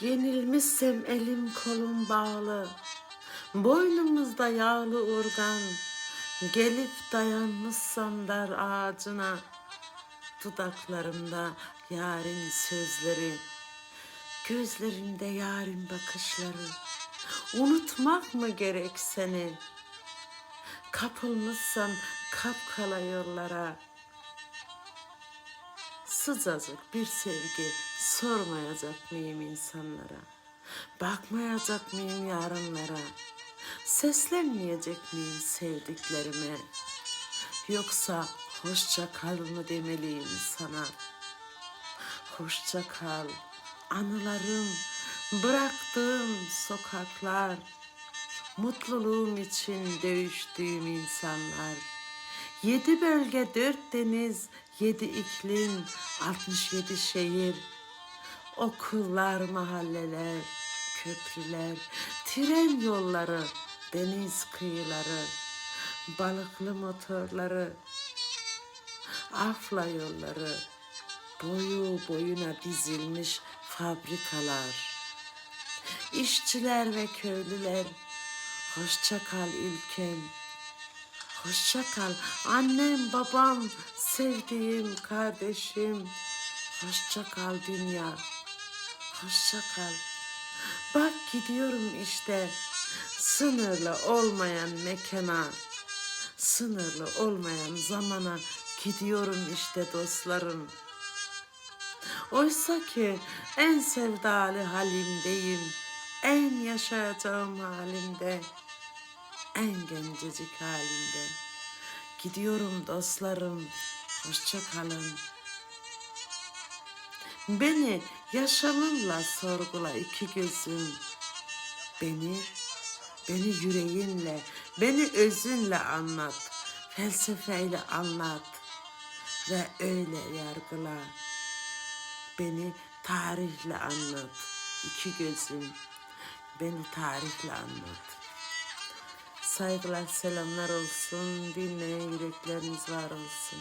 Yenilmişsem elim kolum bağlı, boynumuzda yağlı urgan, gelip dayanmışsam dar ağacına, dudaklarımda yarın sözleri, gözlerinde yarın bakışları, unutmak mı gerek seni? Kapılmışsam kapkala yollara, sıcacık bir sevgi sormayacak mıyım insanlara? Bakmayacak mıyım yarınlara? Seslenmeyecek miyim sevdiklerime? Yoksa hoşça kal mı demeliyim sana? Hoşça kal anılarım, bıraktığım sokaklar, mutluluğum için dövüştüğüm insanlar. Yedi bölge, dört deniz, yedi iklim, 67 şehir. Okullar, mahalleler, köprüler, tren yolları, deniz kıyıları, balıklı motorları, afla yolları, boyu boyuna dizilmiş fabrikalar. İşçiler ve köylüler, hoşça kal ülkem, Hoşça kal annem, babam, sevdiğim kardeşim. Hoşça kal dünya. Hoşça kal. Bak gidiyorum işte sınırlı olmayan mekana, sınırlı olmayan zamana gidiyorum işte dostlarım. Oysa ki en sevdalı halimdeyim, en yaşayacağım halimde en gencecik halimden. Gidiyorum dostlarım, hoşça kalın. Beni yaşamınla sorgula iki gözüm. Beni, beni yüreğinle, beni özünle anlat. Felsefeyle anlat ve öyle yargıla. Beni tarihle anlat. iki gözüm. Beni tarihle anlat. Saygılar, selamlar olsun. Dinleyen yürekleriniz var olsun.